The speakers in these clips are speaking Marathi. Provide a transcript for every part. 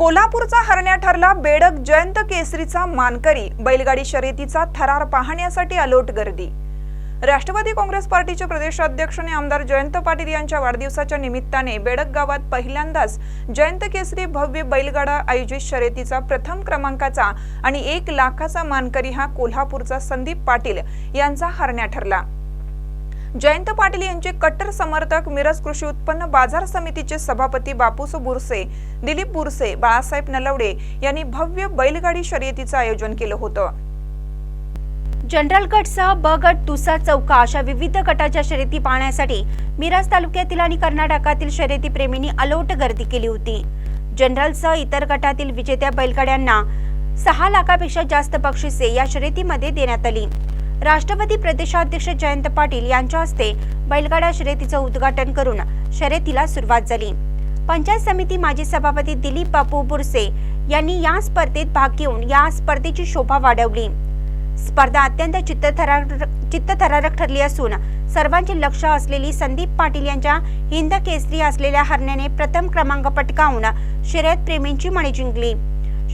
कोल्हापूरचा हरण्या ठरला बेडक जयंत केसरीचा मानकरी. बैलगाडी शर्यतीचा थरार पाहण्यासाठी अलोट गर्दी. राष्ट्रवादी काँग्रेस पार्टीचे प्रदेशाध्यक्ष आणि आमदार जयंत पाटील यांच्या वाढदिवसाच्या निमित्ताने बेडक गावात पहिल्यांदाच जयंत केसरी भव्य बैलगाडा आयोजित शर्यतीचा प्रथम क्रमांकाचा आणि एक लाखाचा मानकरी हा कोल्हापूरचा संदीप पाटील यांचा हरण्या ठरला. जयंत पाटील यांचे कट्टर समर्थक मिरज कृषी उत्पन्न बाजार समितीचे सभापती बापूस बुरसे दिलीप बुरसे बाळासाहेब नलवडे यांनी भव्य बैलगाडी शर्यतीचं आयोजन केलं होतं. जनरल गटसह ब गट तुसा चौका अशा विविध गटाच्या शर्यती पाहण्यासाठी मिरज तालुक्यातील आणि कर्नाटकातील शर्यती प्रेमींनी अलोट गर्दी केली होती. जनरलसह इतर गटातील विजेत्या बैलगाड्यांना सहा लाखापेक्षा जास्त बक्षिसे या शर्यतीमध्ये देण्यात आली. राष्ट्रवादी प्रदेशाध्यक्ष जयंत पाटील यांच्या हस्ते बैलगाडा शर्यतीचं उद्घाटन करून शर्यतीला सुरुवात झाली. पंचायत समिती माजी सभापती दिलीप बापू बुरसे यांनी या स्पर्धेत भाग घेऊन या स्पर्धेची शोभा वाढवली. स्पर्धा अत्यंत चित्तथरारक चित्तथरारक ठरली असून सर्वांचे लक्ष असलेली संदीप पाटील यांच्या हिंद केसरी असलेल्या हरण्याने प्रथम क्रमांक पटकावून शर्यत प्रेमींची मणे जिंकली.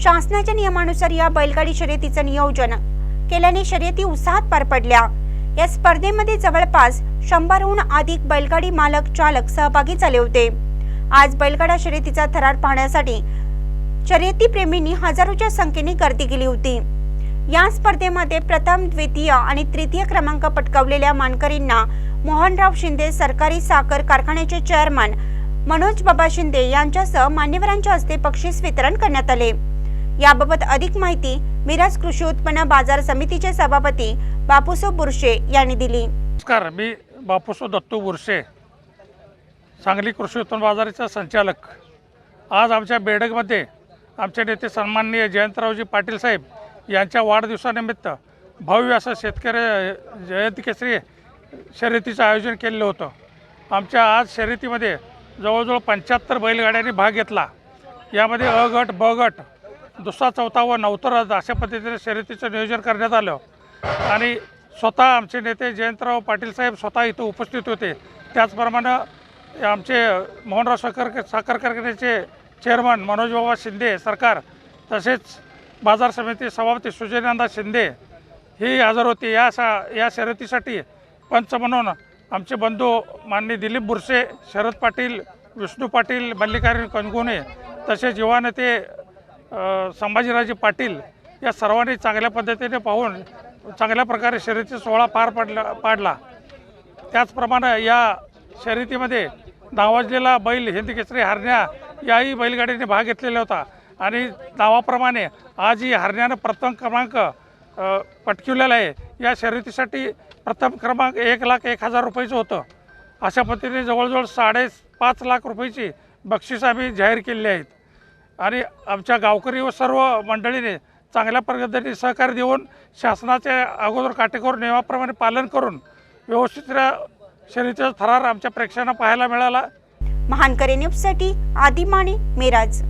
शासनाच्या नियमानुसार या बैलगाडी शर्यतीचं नियोजन केल्याने शर्यती उत्साहात पार पडल्या. या स्पर्धेमध्ये जवळपास शंभरहून अधिक बैलगाडी मालक चालक सहभागी झाले होते. आज बैलगाडा शर्यतीचा थरार पाहण्यासाठी शर्यती प्रेमींनी हजारोच्या संख्येने गर्दी केली होती. या स्पर्धेमध्ये प्रथम द्वितीय आणि तृतीय क्रमांक पटकावलेल्या मानकरींना मोहनराव शिंदे सरकारी साखर कारखान्याचे चेअरमन मनोज बाबा शिंदे यांच्यासह मान्यवरांच्या हस्ते बक्षीस वितरण करण्यात आले. याबाबत अधिक माहिती मिराज कृषी उत्पन्न बाजार समितीचे सभापती बापूसो बुरशे यांनी दिली. नमस्कार मी बापूसो दत्तू बुरशे सांगली कृषी उत्पन्न बाजाराचा संचालक. आज आमच्या बेडकमध्ये आमचे नेते सन्माननीय जयंतरावजी पाटील साहेब यांच्या वाढदिवसानिमित्त भव्य असं शेतकरी जयंती केसरी शर्यतीचं आयोजन केलेलं होतं. आमच्या आज शर्यतीमध्ये जवळजवळ पंच्याहत्तर बैलगाड्यांनी भाग घेतला. यामध्ये अ गट ब गट दुसरा चौथा व नवतर अशा पद्धतीने शर्यतीचं नियोजन करण्यात आलं. आणि स्वतः आमचे नेते जयंतराव पाटील साहेब स्वतः इथं उपस्थित होते. त्याचप्रमाणे आमचे मोहनराव साखर साखर कारखान्याचे चेअरमन मनोजबाबा शिंदे सरकार तसेच बाजार समिती सभापती सुजयनंदा शिंदे ही हजर होती. या सा या शर्यतीसाठी पंच म्हणून आमचे बंधू माननीय दिलीप बुरसे शरद पाटील विष्णू पाटील मल्लिकार्जुन कणगुणे तसेच युवा नेते संभाजीराजे पाटील या सर्वांनी चांगल्या पद्धतीने पाहून चांगल्या प्रकारे शर्यती सोहळा पार पडला पाडला. त्याचप्रमाणे या शर्यतीमध्ये नावाजलेला बैल हिंद केसरी हरण्या याही बैलगाडीने भाग घेतलेला होता. आणि नावाप्रमाणे आज ही हरण्यानं प्रथम क्रमांक पटकिवलेला आहे. या शर्यतीसाठी प्रथम क्रमांक एक लाख एक हजार रुपयाचं होतं. अशा पद्धतीने जवळजवळ साडे पाच लाख रुपयाची बक्षीस आम्ही जाहीर केलेली आहेत. आणि आमच्या गावकरी व सर्व मंडळीने चांगल्या पद्धतीने सहकार्य देऊन शासनाच्या अगोदर काटेकोर नियमाप्रमाणे पालन करून व्यवस्थितरित्या शर्यतीचा थरार आमच्या प्रेक्षकांना पाहायला मिळाला. महानकरे न्यूजसाठी आदिमाने मिराज.